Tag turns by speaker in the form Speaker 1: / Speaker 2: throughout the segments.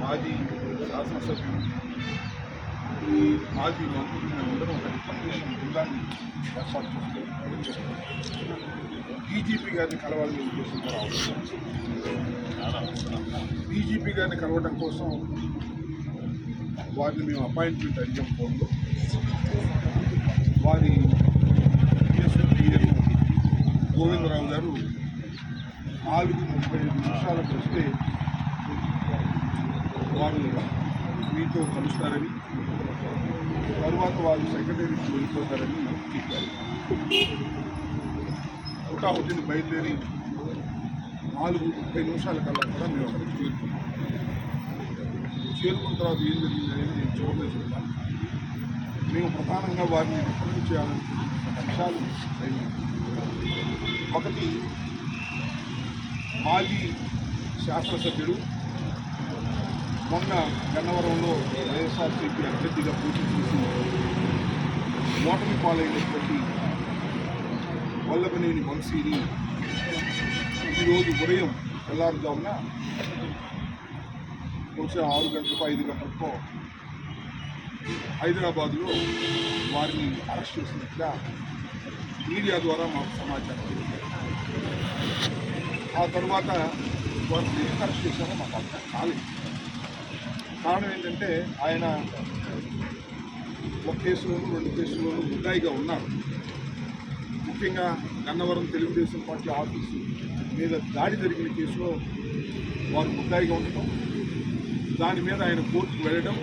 Speaker 1: మాజీ శాసనసభ్యులు ఈ మాజీ మంత్రులు మేమందరం ఒక రికమెండేషన్ బృందాన్ని ఏర్పాటు చేస్తూ డీజీపీ గారిని కలవాలని ఉద్దేశంతో రావడం డీజీపీ గారిని కలవడం కోసం వారిని మేము అపాయింట్మెంట్ అడిగాం ఫోన్లో. వారి కేసు క్లియర్ గోవిందరావు గారు నాలుగు ముప్పై ఐదు నిమిషాలకు వస్తే వారు మీతో కలుస్తారని తర్వాత వాళ్ళు సెక్రటరీకి వెళ్ళిపోతారని చెప్పారు. హుటాహుటిని బయలుదేరి నాలుగు ముప్పై నిమిషాల కల్లా కూడా మేము అక్కడికి చేరుకున్నాం. చేరుకున్న తర్వాత ఏం జరిగింది అనేది నేను చూడలేదు చెప్తాను మేము ప్రధానంగా వారిని రికమెండ్ చేయాలనుకుంటున్న అంశాలు అయినాయి ఒకటి మాజీ శాసనసభ్యుడు. మొన్న గన్నవరంలో వైఎస్ఆర్సీపీ అభ్యర్థిగా పోటీ చేసి ఓటమి పాలైనటువంటి వల్లభనేని వంశీని ఈరోజు ఉదయం తెల్లారుజామున బహుశా ఆరు గంటలకు ఐదు గంటలకో హైదరాబాదులో వారిని అరెస్ట్ చేసినట్టుగా మీడియా ద్వారా మాకు సమాచారం ఆ తర్వాత వారిని కరెక్ట్ అరెస్ట్ చేశారో మాకు అర్థం కాలేదు. కారణం ఏంటంటే ఆయన ఒక కేసులోను రెండు కేసుల్లోనూ ముద్దాయిగా ఉన్నారు. ముఖ్యంగా గన్నవరం తెలుగుదేశం పార్టీ ఆఫీసు మీద దాడి జరిగిన కేసులో వారు ముద్దాయిగా ఉండటం దాని మీద ఆయన కోర్టుకు వెళ్ళడం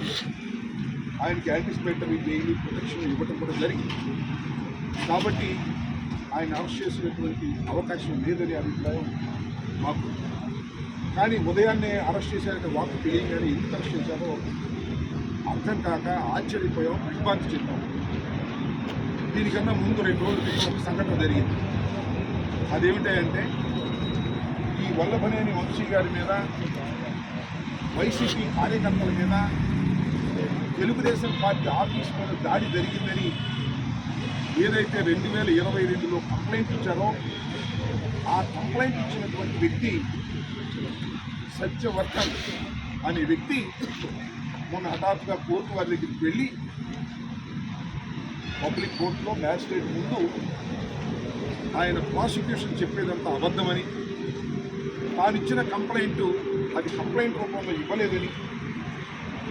Speaker 1: ఆయనకి యాంటిసిపేటరీ బెయిల్ ప్రొటెక్షన్ ఇవ్వటం కూడా జరిగింది. కాబట్టి ఆయన అరెస్ట్ చేసినటువంటి అవకాశం లేదని అభిప్రాయం మాకు. కానీ ఉదయాన్నే అరెస్ట్ చేశారంటే వాకు తెలియగానే ఎందుకు అరెస్ట్ చేశారో అర్థం కాక ఆశ్చర్యపోయాం విభ్రాంతి చెందాం దీనికన్నా ముందు రెండు రోజుల క్రితం ఒక సంఘటన జరిగింది. అదేమిటంటే ఈ వల్లభనేని వంశీ గారి మీద వైసీపీ కార్యకర్తల మీద తెలుగుదేశం పార్టీ ఆఫీస్ మీద దాడి జరిగిందని ఏదైతే రెండు వేల ఇరవై రెండులో కంప్లైంట్ ఇచ్చారో ఆ కంప్లైంట్ ఇచ్చినటువంటి వ్యక్తి సత్యవర్ధన్ అనే వ్యక్తి మొన్న హఠాత్తుగా కోర్టు వారి దగ్గరికి వెళ్ళి పబ్లిక్ కోర్టులో మ్యాజిస్ట్రేట్ ముందు ఆయన ప్రాసిక్యూషన్ చెప్పేదంతా అబద్ధమని తాను ఇచ్చిన కంప్లైంట్ అది కంప్లైంట్ రూపంలో ఇవ్వలేదని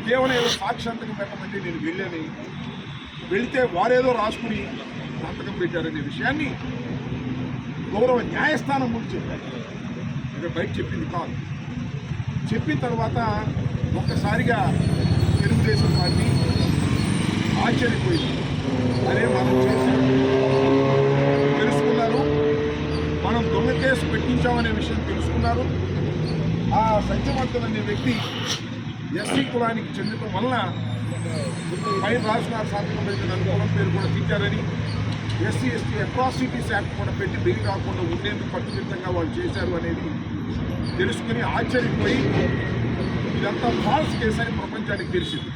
Speaker 1: కేవలం ఏదో సాక్షాంతకం పెట్టమంటే నేను వెళ్ళాను వెళితే వారేదో రాసుకుని సంతకం పెట్టారనే విషయాన్ని గౌరవ న్యాయస్థానం ముందు చెప్పారు. ఇక్కడ బయట చెప్పింది కాదు. చెప్పిన తర్వాత ఒక్కసారిగా తెలుగుదేశం పార్టీ ఆశ్చర్యపోయింది. అదే మనం చేశాం తెలుసుకున్నారు. మనం దొంగ కేసు పెట్టించామనే విషయం తెలుసుకున్నారు. ఆ సత్యవర్ధన్ అనే వ్యక్తి ఎస్సీ కులానికి చెందటం వలన పైన రాసిన సాధకం పెట్టిన అనుకోవడం పేరు కూడా తిట్టారని ఎస్సీ ఎస్టీ అట్రాసిటీస్ యాక్ట్ కూడా పెట్టి బిల్ కాకుండా ఉండేందుకు కట్టుదిట్టంగా వాళ్ళు చేశారు అనేది తెలుసుకుని ఆశ్చర్యపోయి ఇదంతా ఫాల్స్ కేసు అని ప్రపంచానికి తెలిసింది.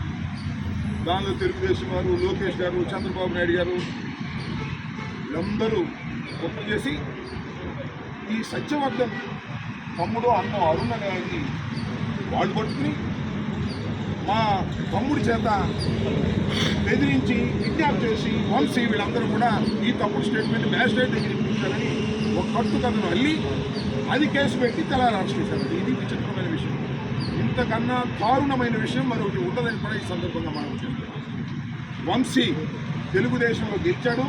Speaker 1: దానిలో తెలుగుదేశం గారు లోకేష్ గారు చంద్రబాబు నాయుడు గారు వీళ్ళందరూ గొప్ప చేసి ఈ సత్యవర్ధన్ తమ్ముడు అన్న అరుణ్ అనే వాళ్ళు పట్టుకుని మా తమ్ముడి చేత బెదిరించి కిడ్నాప్ చేసి వంశీ వీళ్ళందరూ కూడా ఈ తప్పుడు స్టేట్మెంట్ మ్యాజిస్ట్రేట్ దగ్గర ఇప్పించారని ఒక కట్టు కథను అల్లి అది కేసు పెట్టి తెల్లారి అరెస్ట్ చేశారు. ఇది విచిత్రమైన విషయం. ఇంతకన్నా దారుణమైన విషయం మరొకటి ఉండదని కూడా ఈ సందర్భంగా మనం చేస్తున్నాం వంశీ తెలుగుదేశంలో గెలిచాడు.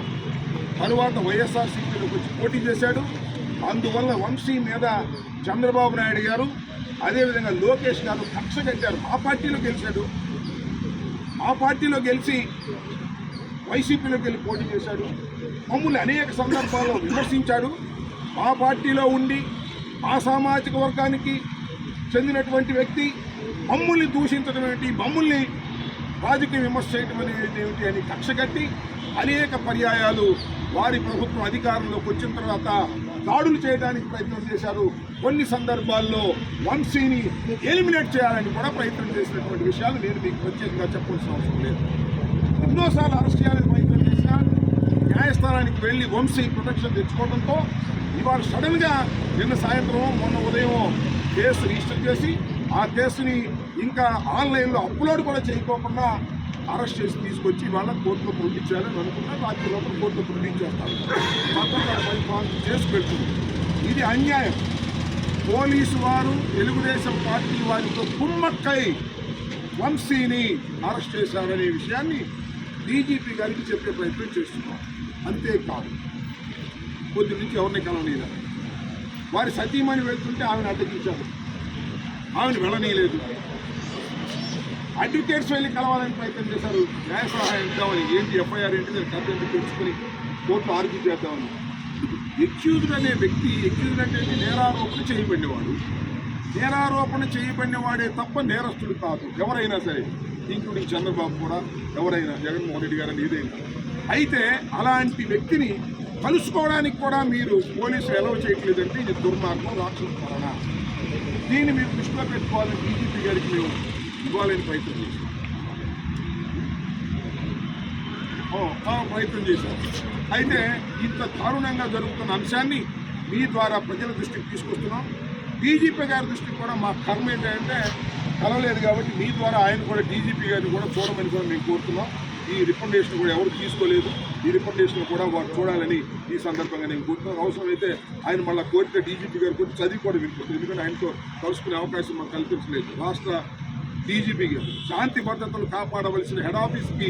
Speaker 1: తరువాత వైఎస్ఆర్సీపీలోకి వచ్చి పోటీ చేశాడు. అందువల్ల వంశీ మీద చంద్రబాబు నాయుడు గారు అదేవిధంగా లోకేష్ గారు కక్ష కట్టారు మా పార్టీలో గెలిచాడు. మా పార్టీలో గెలిచి వైసీపీలోకి వెళ్ళి పోటీ చేశాడు. మమ్మల్ని అనేక సందర్భాల్లో విమర్శించాడు. మా పార్టీలో ఉండి ఆ సామాజిక వర్గానికి చెందినటువంటి వ్యక్తి మమ్మల్ని దూషించడం ఏంటి? మమ్మల్ని రాజకీయ విమర్శ చేయడం అనేది ఏమిటి అని కక్ష కట్టి అనేక పర్యాయాలు వారి ప్రభుత్వం అధికారంలోకి వచ్చిన తర్వాత దాడులు చేయడానికి ప్రయత్నం చేశారు. కొన్ని సందర్భాల్లో వంశీని ఎలిమినేట్ చేయాలని కూడా ప్రయత్నం చేసినటువంటి విషయాలు నేను మీకు ప్రత్యేకంగా చెప్పాల్సిన అవసరం లేదు. ఎన్నోసార్లు అరెస్ట్ చేయాలని ప్రయత్నం చేసినా న్యాయస్థానానికి వెళ్ళి వంశీ ప్రొటెక్షన్ తెచ్చుకోవడంతో ఇవాళ సడన్గా నిన్న సాయంత్రం మొన్న ఉదయం కేసు రిజిస్టర్ చేసి ఆ కేసుని ఇంకా ఆన్లైన్లో అప్లోడ్ కూడా చేయకోకుండా అరెస్ట్ చేసి తీసుకొచ్చి వాళ్ళ కోర్టులో పంపించాలని అనుకున్నా రాత్రి లోపల కోర్టులో పంపించేస్తారు. చేస్తారు చేసి పెడుతుంది. ఇది అన్యాయం. పోలీసు వారు తెలుగుదేశం పార్టీ వారితో కుమ్మక్కై వంశీని అరెస్ట్ చేశారనే విషయాన్ని డీజీపీ గారికి చెప్పే ప్రయత్నం చేస్తున్నాం అంతేకాదు కొద్ది నుంచి ఎవరిని కలవనీయలేదు. వారి సతీమణి వెళ్తుంటే ఆమెను అడ్డగించారు. ఆమెను వెళ్ళనీయలేదు. అడ్వకేట్స్ వెళ్ళి కలవాలని ప్రయత్నం చేశారు. న్యాయ సహాయం ఇద్దామని ఏంటి ఎఫ్ఐఆర్ ఏంటి నేను కథ ఎందుకు తెలుసుకుని కోర్టులో ఆర్గ్యూ చేద్దామని. ఎక్యూజ్డ్ అనే వ్యక్తి ఎక్యూజ్డ్ అంటే నేరారోపణ చేయబడినవాడు. నేరారోపణ చేయబడినవాడే తప్ప నేరస్తుడు కాదు. ఎవరైనా సరే ఇంక్లూడింగ్ చంద్రబాబు కూడా ఎవరైనా జగన్మోహన్ రెడ్డి గారు ఏదైనా. అయితే అలాంటి వ్యక్తిని కలుసుకోవడానికి కూడా మీరు పోలీసులు ఎలవ చేయట్లేదంటే ఇది దుర్మార్గం రాక్షస పాలన. దీన్ని మీరు దృష్టిలో పెట్టుకోవాలని డీజీపీ గారికి మేము ఇవ్వాలని ప్రయత్నం చేశాం. ప్రయత్నం చేశాం. అయితే ఇంత దారుణంగా జరుగుతున్న అంశాన్ని మీ ద్వారా ప్రజల దృష్టికి తీసుకొస్తున్నాం. డీజీపీ గారి దృష్టికి కూడా మా కర్మ ఏంటంటే కలవలేదు కాబట్టి మీ ద్వారా ఆయన కూడా డీజీపీ గారిని కూడా చూడమని కూడా మేము కోరుతున్నాం. ఈ రికమెండేషన్ కూడా ఎవరు తీసుకోలేదు. ఈ రికమెండేషన్ కూడా వారు చూడాలని ఈ సందర్భంగా నేను కోరుతున్నాను. అవసరమైతే ఆయన మళ్ళీ కోరిక డీజీపీ గారు కూడా చదివి కూడా వినిపిస్తుంది. ఎందుకంటే ఆయనతో కలుసుకునే అవకాశం మాకు కల్పించలేదు. రాష్ట్ర డీజీపీకి శాంతి భద్రతలు కాపాడవలసిన హెడ్ ఆఫీస్కి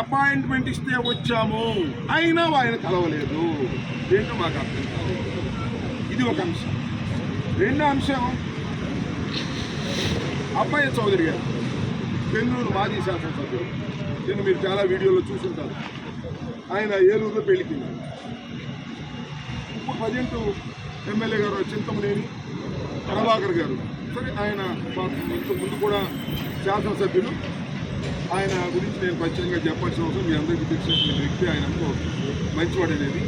Speaker 1: అపాయింట్మెంట్ ఇస్తే వచ్చాము. అయినా ఆయన కలవలేదు. ఏంటో మాకు అర్థం ఇది ఒక అంశం. రెండో అంశం అబ్బాయి చౌదరి గారు బెంగళూరు మాజీ శాసనసభ్యుడు. నేను మీరు చాలా వీడియోలో చూసుంటారు. ఆయన ఏలూరులో పెళ్ళికి ఇప్పుడు ప్రజెంట్ ఎమ్మెల్యే గారు చింతమనేని ప్రభాకర్ గారు. సరే ఆయన మాకు ముందు కూడా శాసనసభ్యులు. ఆయన గురించి నేను ఖచ్చితంగా చెప్పాల్సిన అవసరం మీ అందరికీ తెలిసిన వ్యక్తి ఆయన మంచివాడు అనేది.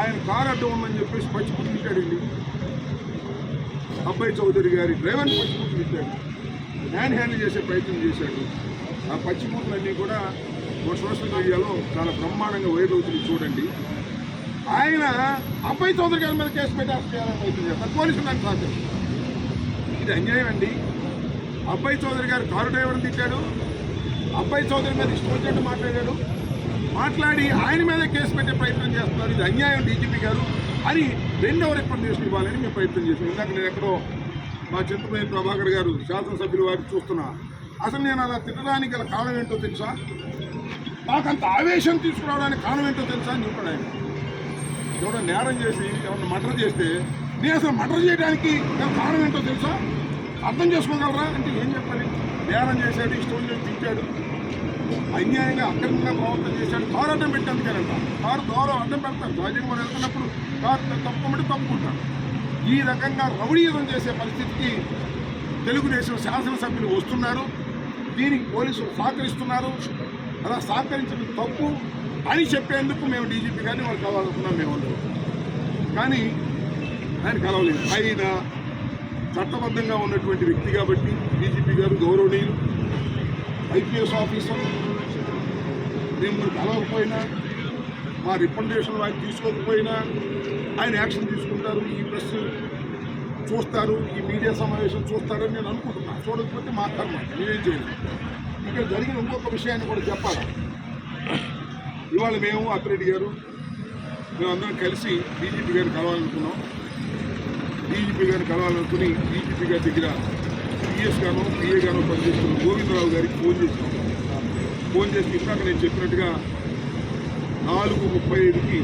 Speaker 1: ఆయన కారు అడ్డం ఉందని చెప్పేసి పచ్చిపుట్టు తిట్టాడండి. అబ్బాయి చౌదరి గారి డ్రైవర్ని పచ్చిపుట్టు తిట్టాడు. హ్యాండ్ హ్యాండిల్ చేసే ప్రయత్నం చేశాడు. ఆ పచ్చిపుట్లన్నీ కూడా ఒక సోషల్ మీడియాలో చాలా బ్రహ్మాండంగా వైరల్ అవుతుంది చూడండి. ఆయన అబ్బాయి చౌదరి గారి మీద కేసు పెట్టి అరెస్ట్ చేయాలని ప్రయత్నం చేస్తారు పోలీసులు దాన్ని సాధ్యం ఇది అన్యాయం అండి. అబ్బాయి చౌదరి గారు కారు డ్రైవర్ని తిట్టాడు. అబ్బాయి చౌదరి మీద ఇష్టం వచ్చినట్టు మాట్లాడాడు. మాట్లాడి ఆయన మీద కేసు పెట్టే ప్రయత్నం చేస్తున్నారు. ఇది అన్యాయం డీజీపీ గారు. అని రెండవ రికమెండేషన్ ఇవ్వాలని మేము ప్రయత్నం చేసాం ఇందాక నేను ఎక్కడో మా చింతమనేని ప్రభాకర్ గారు శాసనసభ్యులు వారికి చూస్తున్నా. అసలు నేను అలా తిట్టడానికి గల కారణం ఏంటో తెలుసా? నాకంత ఆవేశం తీసుకురావడానికి కారణం ఏంటో తెలుసా అని చెప్పాడు ఆయన. ఎవడో నేరం చేసి ఎవరిని మర్డర్ చేస్తే నేను అసలు మర్డర్ చేయడానికి నేను కారణం ఏంటో తెలుసా? అర్థం చేసుకోగలరా? అంటే ఏం చెప్పాలి? నేరం చేశాడు ఇష్టం చేసి తిట్టాడు. అన్యాయంగా అక్రమంగా ప్రవర్తన చేశాడు. కారు అడ్డం పెట్టేందుకేనంట కారు దూరం అడ్డం పెడతారు. సహజంగా మనం వెళ్తున్నప్పుడు కారు తప్పుకోమంటే తప్పుకుంటాడు ఈ రకంగా రౌడీయుధం చేసే పరిస్థితికి తెలుగుదేశం శాసనసభ్యులు వస్తున్నారు. దీనికి పోలీసులు సహకరిస్తున్నారు. అలా సహకరించడం తప్పు అని చెప్పేందుకు మేము డీజీపీ గారిని వాళ్ళు కావాలనుకున్నాం మేము. కానీ ఆయన కలవలేదు. ఆయన చట్టబద్ధంగా ఉన్నటువంటి వ్యక్తి కాబట్టి డీజీపీ గారు గౌరవనీయులు ఐపీఎస్ ఆఫీసర్ మేము కలవకపోయినా మా రికమెండేషన్ ఆయన తీసుకోకపోయినా ఆయన యాక్షన్ తీసుకుంటారు ఈ ప్రెస్ చూస్తారు ఈ మీడియా సమావేశం చూస్తారని నేను అనుకుంటున్నాను చూడకపోతే మా కర్మ మేమేం ఇక్కడ జరిగిన ఇంకొక విషయాన్ని కూడా చెప్పాలి. ఇవాళ మేము అప్పిరెడ్డి గారు మేమందరం కలిసి బీజేపీ గారిని కలవాలనుకున్నాం. డీజీపీ గారిని కలవాలనుకుని డీజీపీ గారి దగ్గర పిఎస్ గాను పిఏ గాను పనిచేస్తున్న గోవిందరావు గారికి ఫోన్ చేశాను ఫోన్ చేసి ఇందాక నేను చెప్పినట్టుగా నాలుగు ముప్పై ఐదుకి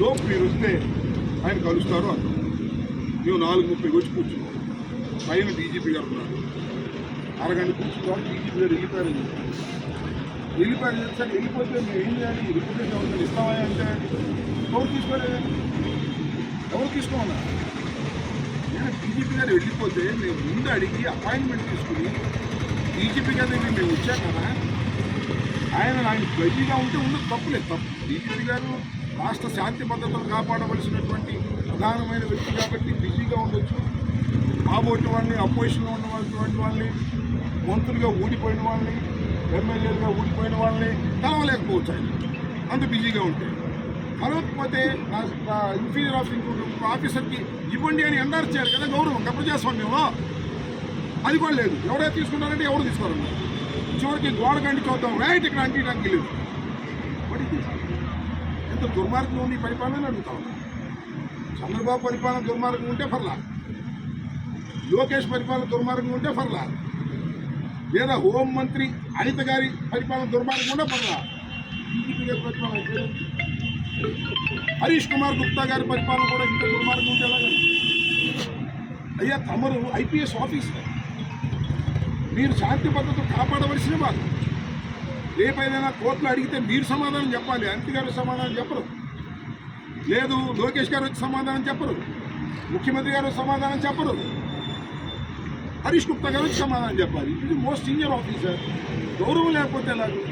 Speaker 1: లోపు మీరు వస్తే ఆయన కలుస్తారు అన్నాం మేము నాలుగు ముప్పైకి వచ్చి కూర్చున్నాం. పైన డీజీపీ గారు ఉన్నారు. అరగంట కూర్చున్నాం. డీజీపీ గారు వెళ్ళిపోయారని చెప్పారు. వెళ్ళిపోయారు సార్ వెళ్ళిపోతే మేము ఏం చేయాలి? రిప్రజెంట్ ఇస్తామని ఇస్తామా అంటే ఎవరు తీసుకోలేదు ఎవరు తీసుకోమన్నారు నేను డీజీపీ గారు వెళ్ళిపోతే మేము ముందు అడిగి అపాయింట్మెంట్ తీసుకుని డీజీపీ గారి దగ్గర మేము వచ్చాం కదా ఆయన ఆయన గట్టిగా ఉంటే ఉండదు తప్పులేదు తప్పు. డీజీపీ గారు రాష్ట్ర శాంతి భద్రతలు కాపాడవలసినటువంటి ప్రధానమైన వ్యక్తి కాబట్టి బిజీగా ఉండొచ్చు. కాబోటి వాళ్ళని అపోజిషన్లో ఉన్నటువంటి వాళ్ళని మంత్రులుగా ఊడిపోయిన వాళ్ళని ఎమ్మెల్యేలుగా ఊడిపోయిన వాళ్ళని కలవలేకపోవచ్చు ఆయన. అంత బిజీగా ఉంటాయి కలవకపోతే ఇన్ఫీరియర్ ఆఫీసర్ ఆఫీసర్కి ఇవ్వండి అని ఎండార్ చేయాలి కదా గౌరవం ప్రజాస్వామ్యంలో అది కూడా లేదు. ఎవరైతే తీసుకున్నారంటే ఎవరు తీసుకోరు చివరికి గోడ కంటి చూద్దాం. రైట్ ఇక్కడ అంటించడానికి లేదు. ఎంత దుర్మార్గం ఉంది పరిపాలన అడుగుతా చంద్రబాబు పరిపాలన దుర్మార్గం ఉంటే పర్లా. లోకేష్ పరిపాలన దుర్మార్గం ఉంటే పర్లా. లేదా హోం మంత్రి అనిత గారి పరిపాలన దుర్మార్గం ఉంటే పర్లా. బీజేపీ గారి పరిపాలన? హరీష్ కుమార్ గుప్తా గారి పరిపాలన కూడా ఇంత దుర్మార్గం ఉంటే అయ్యా తమరు ఐపీఎస్ ఆఫీసర్. మీరు శాంతి భద్రతలు కాపాడవలసిన వారు. రేపైనా కోర్టులో అడిగితే మీరు సమాధానం చెప్పాలి. అంతి గారు సమాధానం చెప్పరు. లేదు లోకేష్ గారు వచ్చి సమాధానం చెప్పరు. ముఖ్యమంత్రి గారు సమాధానం చెప్పరు. హరీష్ గుప్తా గారు వచ్చి సమాధానం చెప్పాలి. ఇది మోస్ట్ సీనియర్ ఆఫీసర్. గౌరవం లేకపోతే ఎలాగో?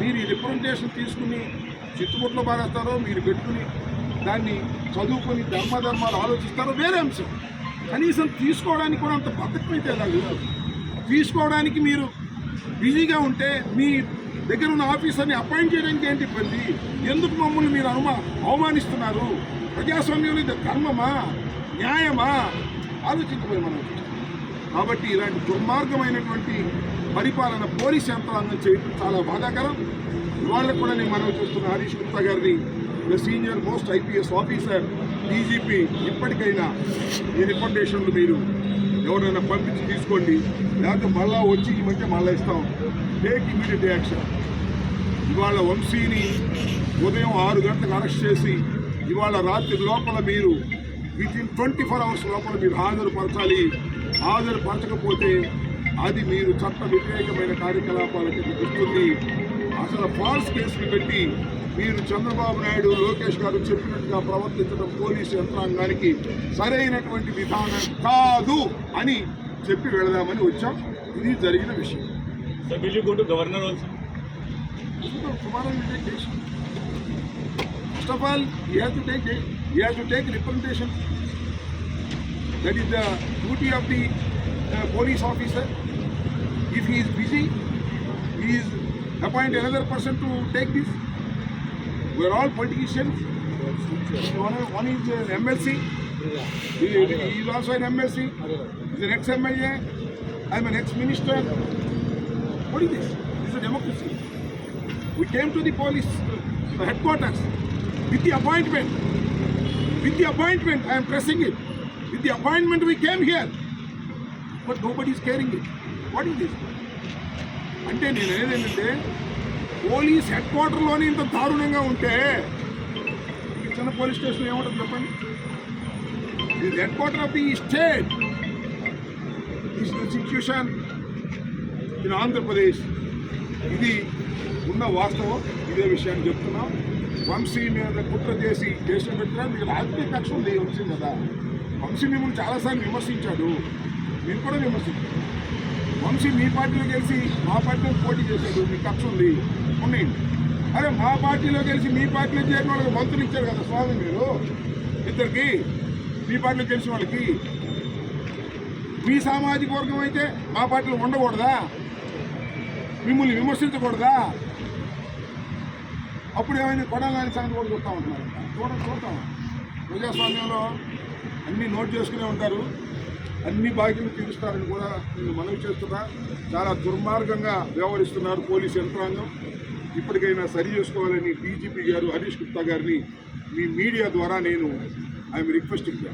Speaker 1: మీరు ఈ రిప్రజెంటేషన్ తీసుకుని చిత్తుగుట్లో బారేస్తారో మీరు పెట్టుకుని దాన్ని చదువుకొని ధర్మధర్మాలు ఆలోచిస్తారో వేరే అంశం. కనీసం తీసుకోవడానికి కూడా అంత బద్ధకం అయితే తీసుకోవడానికి మీరు బిజీగా ఉంటే మీ దగ్గర ఉన్న ఆఫీసర్ని అపాయింట్ చేయడానికి ఏంటి ఇబ్బంది? ఎందుకు మమ్మల్ని మీరు అనుమా అవమానిస్తున్నారు? ప్రజాస్వామ్యంలో ఇది ధర్మమా న్యాయమా? ఆలోచించబోయి మనం కాబట్టి ఇలాంటి దుర్మార్గమైనటువంటి పరిపాలన పోలీస్ యంత్రాంగం చేయడం చాలా బాధాకరం. వాళ్ళకు కూడా నేను మనవి చేస్తున్న హరీష్ గుప్తా గారిని the senior most IPS officer DGP ఇప్పటికైనా ఈ రికమెండేషన్లు మీరు ఎవరైనా పంపించి తీసుకోండి. లేకపోతే మళ్ళా వచ్చి ఈ మధ్య మళ్ళా ఇస్తాం. టేక్ ఇమీడియట్ యాక్షన్ ఇవాళ వంశీని ఉదయం ఆరు గంటలకు అరెస్ట్ చేసి ఇవాళ రాత్రి లోపల మీరు within twenty four hours లోపల మీరు హాజరుపరచాలి. హాజరుపరచకపోతే అది మీరు చట్ట వ్యతిరేకమైన కార్యకలాపాలకి వస్తుంది. అసలు ఫాల్స్ కేసులు పెట్టి మీరు చంద్రబాబు నాయుడు లోకేష్ గారు చెప్పినట్టుగా ప్రవర్తించడం పోలీసు యంత్రాంగానికి సరైనటువంటి విధానం కాదు అని చెప్పి వెళదామని వచ్చాం ఇది జరిగిన విషయం
Speaker 2: you go to governor also?
Speaker 1: tomorrow you take decision. First of all, he has to take he has to take representation. That is the duty appoint another person to take this. We are all politicians. One, one is an MLC. He, he is also an MLC. He is an ex-MLA. I am an ex-minister. What is this? This is a democracy. We came to the police the headquarters with the appointment. With the appointment, I am pressing it. With the appointment, we came here. But nobody is caring it. What is this? అంటే నేను అనేది ఏంటంటే police head క్వార్టర్లోనే ఇంత దారుణంగా ఉంటే ఈ చిన్న police station ఏమంటుంది చెప్పండి? ఇది head quarter of the state. This the situation in Andhra Pradesh ఇది ఉన్న వాస్తవం ఇదే విషయాన్ని చెప్తున్నాం. వంశీ మీద కుట్ర చేసి దేశం పెట్టినా మీకు రాజకీయ కక్ష ఉంది వంశీ కదా. వంశీ మిమ్మల్ని చాలాసార్లు విమర్శించాడు. మీరు కూడా విమర్శించారు వంశీ మీ పార్టీలో గెలిచి మా పార్టీలో పోటీ చేశాడు మీ కక్ష ఉంది. ఉన్నాయండి అరే మా పార్టీలో గెలిచి మీ పార్టీలో చేరిన వాళ్ళకి మంత్రులు ఇచ్చారు కదా స్వామి మీరు? ఇద్దరికి మీ పార్టీలో గెలిచిన వాళ్ళకి. మీ సామాజిక వర్గం అయితే మా పార్టీలో ఉండకూడదా? మిమ్మల్ని విమర్శించకూడదా? అప్పుడు ఏమైనా కొడాలని సంగతి కూడా చూస్తూ ఉంటున్నారు చూడండి చూస్తాం. ప్రజాస్వామ్యంలో అన్నీ నోట్ చేసుకునే ఉంటారు. అన్ని బాధ్యతలు తీరుస్తారని కూడా నేను మనవి చేస్తున్నా. చాలా దుర్మార్గంగా వ్యవహరిస్తున్నారు పోలీస్ యంత్రాంగం. ఇప్పటికైనా సరి చేసుకోవాలని డీజీపీ గారు హరీష్ గుప్తా గారిని మీ మీడియా ద్వారా నేను ఐఎమ్ రిక్వెస్టింగ్